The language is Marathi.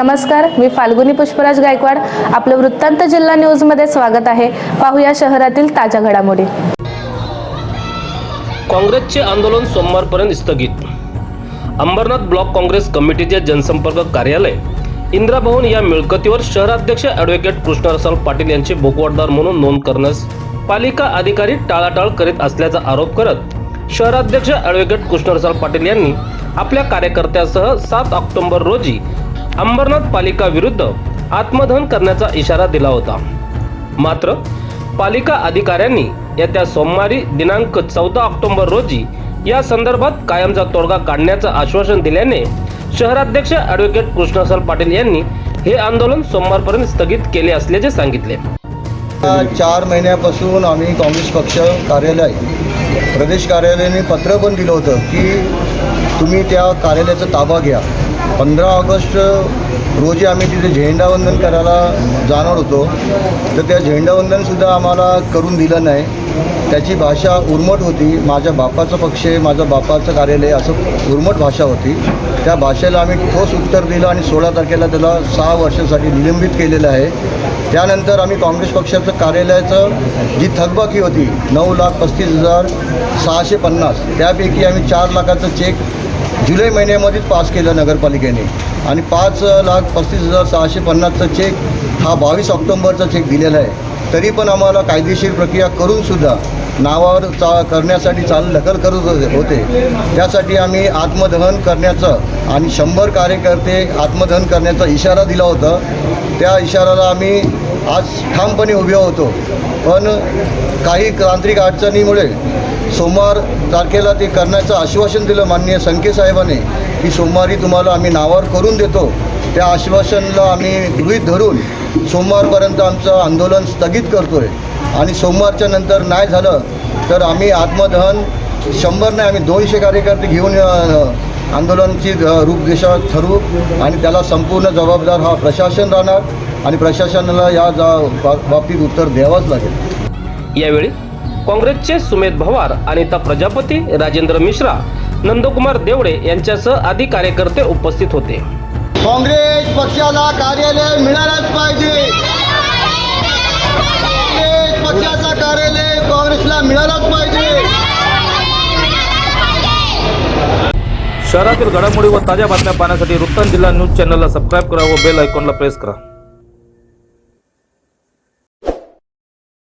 नमस्कार मी फाल्गुनी पुष्पराज गायकवाड. आपलं वृत्तांत जिल्हा न्यूजमध्ये स्वागत आहे. पाहूया शहरातील ताज्या घडामोडी. काँग्रेसचे आंदोलन सोमवारपर्यंत स्थगित. अंबरनाथ ब्लॉक काँग्रेस कमिटीचे जनसंपर्क कार्यालय इंदिरा भवन या मिळकतीवर शहराध्यक्ष ॲडव्होकेट कृष्णरसाल पाटील यांचे बोकवटदार म्हणून नोंद करण्यास पालिका अधिकारी टाळाटाळ करीत असल्याचा आरोप करत शहराध्यक्ष ॲडव्होकेट कृष्णरसाल पाटील यांनी आपल्या कार्यकर्त्यासह सात ऑक्टोबर रोजी अंबरनाथ पालिका विरुद्ध आत्मदहन करण्याचा इशारा दिला होता. मात्र पालिका अधिकाऱ्यांनी येत्या सोमवारी दिनांक चौदा ऑक्टोबर रोजी या संदर्भात कायमचा तोडगा काढण्याचं आश्वासन दिल्याने शहराध्यक्ष ॲडव्होकेट कृष्णसर पाटील यांनी हे आंदोलन सोमवारपर्यंत स्थगित केले असल्याचे सांगितले. चार महिन्यापासून आम्ही काँग्रेस पक्ष कार्यालय प्रदेश कार्यालयाने पत्र पण दिलं होतं की तुम्ही त्या कार्यालयाचा ताबा घ्या. पंधरा ऑगस्ट रोजी आम्ही तिथे झेंडावंदन करायला जाणार होतो. तर त्या झेंडावंदनसुद्धा आम्हाला करून दिलं नाही. त्याची भाषा उर्मट होती. माझ्या बापाचा पक्ष आहे माझं बापाचं कार्यालय असं उर्मट भाषा होती. त्या भाषेला आम्ही ठोस उत्तर दिलं आणि सोळा तारखेला त्याला सहा वर्षासाठी निलंबित केलेलं आहे. त्यानंतर आम्ही काँग्रेस पक्षाचं कार्यालयाचं जी थकबाकी होती नऊ लाख पस्तीस हजार सहाशे पन्नास त्यापैकी आम्ही चार लाखाचं चेक जुलै महिन्यामध्येच पास केलं नगरपालिकेने. आणि पाच लाख पस्तीस हजार सहाशे पन्नासचा चेक हा बावीस ऑक्टोंबरचा चेक दिलेला आहे. तरी पण आम्हाला कायदेशीर प्रक्रिया करूनसुद्धा नावावर चा करण्यासाठी चाल दखल करत होते- होते. त्यासाठी आम्ही आत्मदहन करण्याचं आणि शंभर कार्यकर्ते आत्मदहन करण्याचा इशारा दिला होता. त्या इशाराला आम्ही आज ठामपणे उभे होतो. पण काही तांत्रिक अडचणीमुळे सोमवार तारखेला ते करण्याचं आश्वासन दिलं माननीय संकेसाहेबाने की सोमवारी तुम्हाला आम्ही नावावर करून देतो. त्या आश्वासनला आम्ही गृहीत धरून सोमवारपर्यंत आमचं आंदोलन स्थगित करतो आहे आणि सोमवारच्या नंतर नाही झालं तर आम्ही आत्मदहन शंभर नाही आम्ही दोनशे कार्यकर्ते घेऊन आंदोलनची आंदोलनाची ठरवू आणि त्याला संपूर्ण जबाबदार हा प्रशासन राहणार आणि प्रशासनाला या जा बा- बाबतीत उत्तर द्यावंच लागेल. यावेळी काँग्रेसचे सुमेध भवार अनिता प्रजापती राजेंद्र मिश्रा नंदकुमार देवडे यांच्यासह आदी कार्यकर्ते उपस्थित होते. काँग्रेस पक्षाला कार्यालय मिळालंच पाहिजे. काँग्रेस पक्षाचा कार्यालय काँग्रेसला मिळालंच पाहिजे. शहरातील घडामोडी व ताज्या बातम्या पाहण्यासाठी वृत्तांत जिल्हा न्यूज चॅनलला सबस्क्राईब करा व बेल आयकॉनला प्रेस करा.